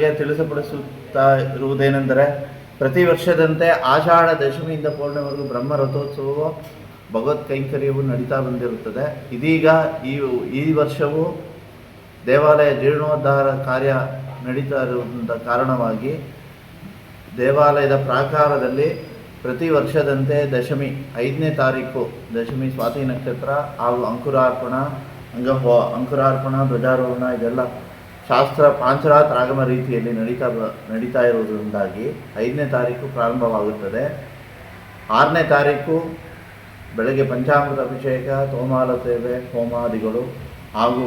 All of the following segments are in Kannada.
ಗೆ ತಿಳಿಸಪಡಿಸುತ್ತಾ ಇರುವುದೇನೆಂದರೆ, ಪ್ರತಿ ವರ್ಷದಂತೆ ಆಷಾಢ ದಶಮಿಯಿಂದ ಪೂರ್ಣವರೆಗೂ ಬ್ರಹ್ಮ ರಥೋತ್ಸವವು ಭಗವತ್ ಕೈಂಕರ್ಯವು ನಡೀತಾ ಬಂದಿರುತ್ತದೆ. ಇದೀಗ ಈ ಈ ವರ್ಷವೂ ದೇವಾಲಯ ಜೀರ್ಣೋದ್ಧಾರ ಕಾರ್ಯ ನಡೀತಾ ಇರುವುದರಿಂದ ಕಾರಣವಾಗಿ ದೇವಾಲಯದ ಪ್ರಾಕಾರದಲ್ಲಿ ಪ್ರತಿ ವರ್ಷದಂತೆ ದಶಮಿ ಐದನೇ ತಾರೀಕು, ದಶಮಿ ಸ್ವಾತಿ ನಕ್ಷತ್ರ ಹಾಗೂ ಅಂಕುರಾರ್ಪಣ ಅಂಗ ಅಂಕುರಾರ್ಪಣ, ಧ್ವಜಾರೋಹಣ ಇದೆಲ್ಲ ಶಾಸ್ತ್ರ ಪಾಂಚರಾತ್ ರಾಗಮ ರೀತಿಯಲ್ಲಿ ನಡೀತಾ ನಡೀತಾ ಇರುವುದರಿಂದಾಗಿ ಐದನೇ ತಾರೀಕು ಪ್ರಾರಂಭವಾಗುತ್ತದೆ. ಆರನೇ ತಾರೀಕು ಬೆಳಗ್ಗೆ ಪಂಚಾಮೃತ ಅಭಿಷೇಕ, ತೋಮಾಲ ಸೇವೆ, ಹೋಮಾದಿಗಳು ಹಾಗೂ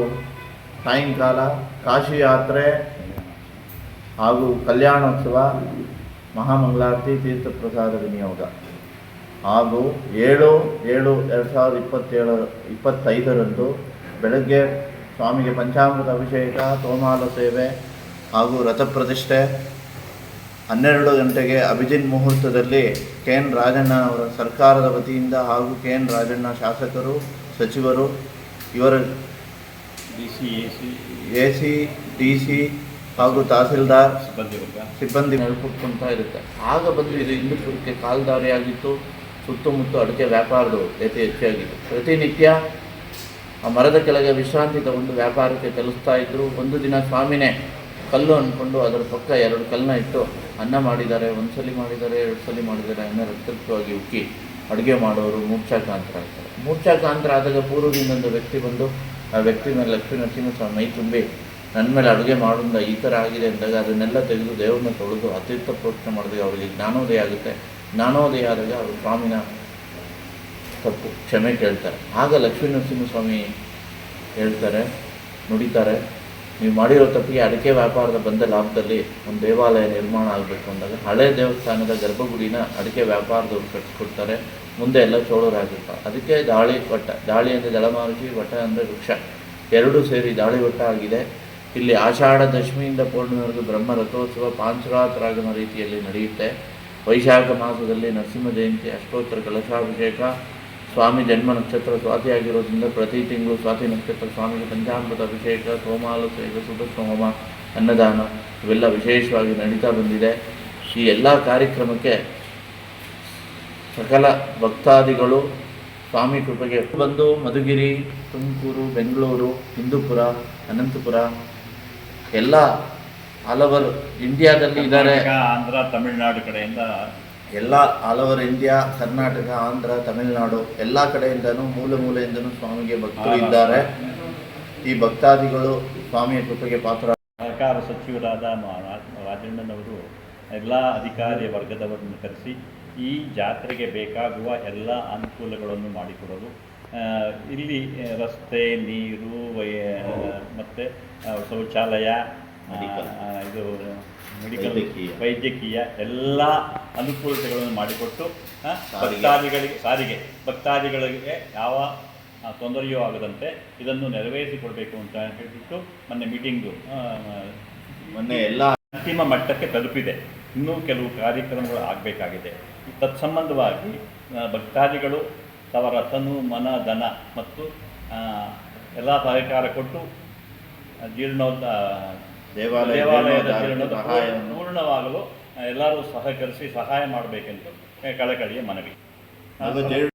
ಸಾಯಂಕಾಲ ಕಾಶಿ ಯಾತ್ರೆ ಹಾಗೂ ಕಲ್ಯಾಣೋತ್ಸವ, ಮಹಾಮಂಗಳಾರತಿ, ತೀರ್ಥಪ್ರಸಾದ ವಿನಿಯೋಗ ಹಾಗೂ ಏಳು ಏಳು, ಎರಡು ಸಾವಿರದ ಇಪ್ಪತ್ತೇಳು, ಇಪ್ಪತ್ತೈದರಂದು ಬೆಳಗ್ಗೆ ಸ್ವಾಮಿಗೆ ಪಂಚಾಮೃತ ಅಭಿಷೇಕ ತೋಮಾಲ ಸೇವೆ ಹಾಗೂ ರಥಪ್ರತಿಷ್ಠೆ. ಹನ್ನೆರಡು ಗಂಟೆಗೆ ಅಭಿಜಿನ್ ಮುಹೂರ್ತದಲ್ಲಿ ಕೆ ಎನ್ ರಾಜಣ್ಣ ಅವರ ಸರ್ಕಾರದ ವತಿಯಿಂದ ಹಾಗೂ ಕೆ ಎನ್ ರಾಜಣ್ಣ ಶಾಸಕರು ಸಚಿವರು ಇವರ D C A C A C D C ಹಾಗೂ ತಹಸೀಲ್ದಾರ್ ಸಿಬ್ಬಂದಿ ಸಿಬ್ಬಂದಿ ನಡ್ಕೊಟ್ಕೊಂತ ಇರುತ್ತೆ. ಆಗ ಬಂದು ಇದು ಹಿಂದೂಪುರಕ್ಕೆ ಕಾಲ್ದಾರಿಯಾಗಿತ್ತು. ಸುತ್ತಮುತ್ತ ಅಡಿಕೆ ವ್ಯಾಪಾರದವರು ಅತಿ ಹೆಚ್ಚಾಗಿತ್ತು ಪ್ರತಿನಿತ್ಯ ಆ ಮರದ ಕೆಳಗೆ ವಿಶ್ರಾಂತಿ ತಗೊಂಡು ವ್ಯಾಪಾರಕ್ಕೆ ಚಲಿಸ್ತಾ ಇದ್ದರು ಒಂದು ದಿನ ಸ್ವಾಮಿನೇ ಕಲ್ಲು ಅಂದ್ಕೊಂಡು ಅದರ ಪಕ್ಕ ಎರಡು ಕಲ್ಲನ್ನ ಇಟ್ಟು ಅನ್ನ ಮಾಡಿದ್ದಾರೆ. ಒಂದು ಸಲ ಮಾಡಿದ್ದಾರೆ, ಎರಡು ಸಲ ಮಾಡಿದ್ದಾರೆ ಅನ್ನ ರಕ್ತವಾಗಿ ಉಕ್ಕಿ ಅಡುಗೆ ಮಾಡೋರು ಮೂರ್ಛಾಕಾಂತರಾಗ್ತಾರೆ ಮೂರ್ಛಾಕಾಂತರ ಆದಾಗ ಪೂರ್ವದಿಂದ ವ್ಯಕ್ತಿ ಬಂದು ಆ ವ್ಯಕ್ತಿ ಮೇಲೆ ಲಕ್ಷ್ಮೀ ನರಸಿಂಹಸ್ವಾಮಿ ಮೈ ತುಂಬಿ ನನ್ನ ಮೇಲೆ ಅಡುಗೆ ಮಾಡೋದ ಈ ಥರ ಆಗಿದೆ ಅಂದಾಗ ಅದನ್ನೆಲ್ಲ ತೆಗೆದು ದೇವ್ರನ್ನ ತೊಳೆದು ಅತೀರ್ಥ ಪ್ರೋಕ್ಷಣೆ ಮಾಡಿದಾಗ ಅವರಿಗೆ ಜ್ಞಾನೋದಯ ಆಗುತ್ತೆ. ಜ್ಞಾನೋದಯ ಆದಾಗ ಅವರು ಸ್ವಾಮಿನ ತಪ್ಪು ಕ್ಷಮೆ ಕೇಳ್ತಾರೆ. ಆಗ ಲಕ್ಷ್ಮೀ ನರಸಿಂಹಸ್ವಾಮಿ ಹೇಳ್ತಾರೆ, ನುಡಿತಾರೆ, ನೀವು ಮಾಡಿರೋ ತಪ್ಪಿಗೆ ಅಡಿಕೆ ವ್ಯಾಪಾರದ ಬಂದ ಲಾಭದಲ್ಲಿ ಒಂದು ದೇವಾಲಯ ನಿರ್ಮಾಣ ಆಗಬೇಕು ಅಂದಾಗ ಹಳೆ ದೇವಸ್ಥಾನದ ಗರ್ಭಗುಡಿನ ಅಡಿಕೆ ವ್ಯಾಪಾರದವ್ರು ಕಟ್ಟಿಸ್ಕೊಡ್ತಾರೆ, ಮುಂದೆ ಎಲ್ಲ ಚೋಳರಾಗಿರ್ತಾರೆ ಅದಕ್ಕೆ ದಾಳಿ ವಟ್ಟ ದಾಳಿ ಅಂದರೆ ದಳಮಾರುತಿ ವಟ ಅಂದರೆ ವೃಕ್ಷ. ಎರಡೂ ಸೇರಿ ದಾಳಿ ವಟ್ಟ ಆಗಿದೆ. ಇಲ್ಲಿ ಆಷಾಢ ದಶಮಿಯಿಂದ ಪೂರ್ಣವರೆಗೂ ಬ್ರಹ್ಮ ರಥೋತ್ಸವ ಪಾಂಚರಾತ್ರಾಗಮ ರೀತಿಯಲ್ಲಿ ನಡೆಯುತ್ತೆ. ವೈಶಾಖ ಮಾಸದಲ್ಲಿ ನರಸಿಂಹ ಜಯಂತಿ, ಅಷ್ಟೋತ್ತರ ಕಲಶಾಭಿಷೇಕ ಸ್ವಾಮಿ ಜನ್ಮ ನಕ್ಷತ್ರ ಸ್ವಾತಿ ಆಗಿರೋದ್ರಿಂದ ಪ್ರತಿ ತಿಂಗಳು ಸ್ವಾತಿ ನಕ್ಷತ್ರ ಸ್ವಾಮಿಗೆ ಪಂಚಾಮೃತ ಅಭಿಷೇಕ, ಸೋಮಾಲು ಸೇವೆ ಸುದರ್ಶನ ಹೋಮ ಅನ್ನದಾನ ಇವೆಲ್ಲ ವಿಶೇಷವಾಗಿ ನಡೀತಾ ಬಂದಿದೆ. ಈ ಎಲ್ಲ ಕಾರ್ಯಕ್ರಮಕ್ಕೆ ಸಕಲ ಭಕ್ತಾದಿಗಳು ಸ್ವಾಮಿ ಕೃಪೆಗೆ ಬಂದು ಮಧುಗಿರಿ, ತುಮಕೂರು, ಬೆಂಗಳೂರು ಹಿಂದೂಪುರ ಅನಂತಪುರ, ಎಲ್ಲ ಆಲ್ ಇಂಡಿಯಾದಲ್ಲಿ ಇದ್ದಾರೆ. ಆಂಧ್ರ, ತಮಿಳುನಾಡು ಕಡೆಯಿಂದ ಎಲ್ಲ all over India Karnataka Andhra Tamil Nadu ಎಲ್ಲ ಕಡೆಯಿಂದನೂ ಮೂಲೆ ಮೂಲೆಯಿಂದನೂ ಸ್ವಾಮಿಗೆ ಭಕ್ತರು ಇದ್ದಾರೆ. ಈ ಭಕ್ತಾದಿಗಳು ಸ್ವಾಮಿಯ ಕೃಪೆಗೆ ಪಾತ್ರ ಸರ್ಕಾರ ಸಚಿವರಾದ ರಾಜಣ್ಣನವರು ಎಲ್ಲ ಅಧಿಕಾರಿ ವರ್ಗದವರನ್ನು ಕರೆಸಿ ಈ ಜಾತ್ರೆಗೆ ಬೇಕಾಗುವ ಎಲ್ಲ ಅನುಕೂಲಗಳನ್ನು ಮಾಡಿಕೊಡಲು ಇಲ್ಲಿ ರಸ್ತೆ ನೀರು ಮತ್ತು ಶೌಚಾಲಯ ಇದು ವೈದ್ಯಕೀಯ. ವೈದ್ಯಕೀಯ ಎಲ್ಲ ಅನುಕೂಲತೆಗಳನ್ನು ಮಾಡಿಕೊಟ್ಟು. ಭಕ್ತಾದಿಗಳಿಗೆ ಸಾರಿಗೆ ಭಕ್ತಾದಿಗಳಿಗೆ ಯಾವ ತೊಂದರೆಯೂ ಆಗದಂತೆ ಇದನ್ನು ನೆರವೇರಿಸಿಕೊಡಬೇಕು ಅಂತ ಹೇಳಿಬಿಟ್ಟು ಮೊನ್ನೆ ಮೀಟಿಂಗು ಮೊನ್ನೆ ಎಲ್ಲ ಅಂತಿಮ ಮಟ್ಟಕ್ಕೆ ತಲುಪಿದೆ ಇನ್ನೂ ಕೆಲವು ಕಾರ್ಯಕ್ರಮಗಳು ಆಗಬೇಕಾಗಿದೆ ತತ್ಸಂಬಂಧವಾಗಿ ಭಕ್ತಾದಿಗಳು ತವರ ತನು ಮನ ಧನ ಮತ್ತು ಎಲ್ಲ ಸಹಕಾರ ಕೊಟ್ಟು ಜೀರ್ಣೋದ್ಧ ದೇವಾಲಯದ ಸಹಾಯ ಪೂರ್ಣವಾಗಲು ಎಲ್ಲರೂ ಸಹಕರಿಸಿ ಸಹಾಯ ಮಾಡಬೇಕೆಂದು ಕಳಕಳಿಯ ಮನವಿ.